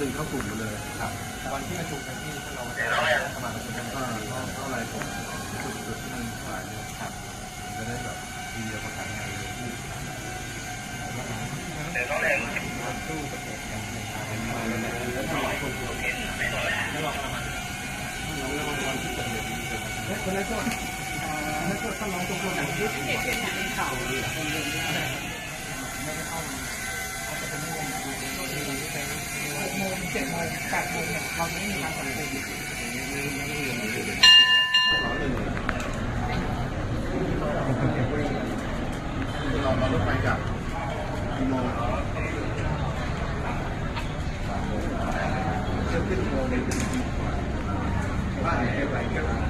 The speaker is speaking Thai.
ดึงเข้ากลุ่มไปเลยครับวันที่ประชุมกันที่เราสมาชิกกันก็ก็อะไรผมจุดจุดที่มันขายเนี่ยครับจะได้แบบทีเดียวประสานงานเลยที่ตู้กับการแข่งขันมาแล้วแล้วก็คนตัวเองแล้วเราประมาณเราเรียกว่าวันที่เกิดเหตุคนนั้นก็นั่นก็ต้องลองตรงคนไหนที่เหตุเป็นข่าวดีคนเดินไม่ได้ไม่ได้เข้าเขา เจ็ดโมงแปดโมงเนี่ยเราไม่มีการสังเกตเราเรามารถไปกับกี่โมงเที่ขึ้นโมงในตึกบ้านไหนไปก็เที่ยวขึ้นไปขึ้น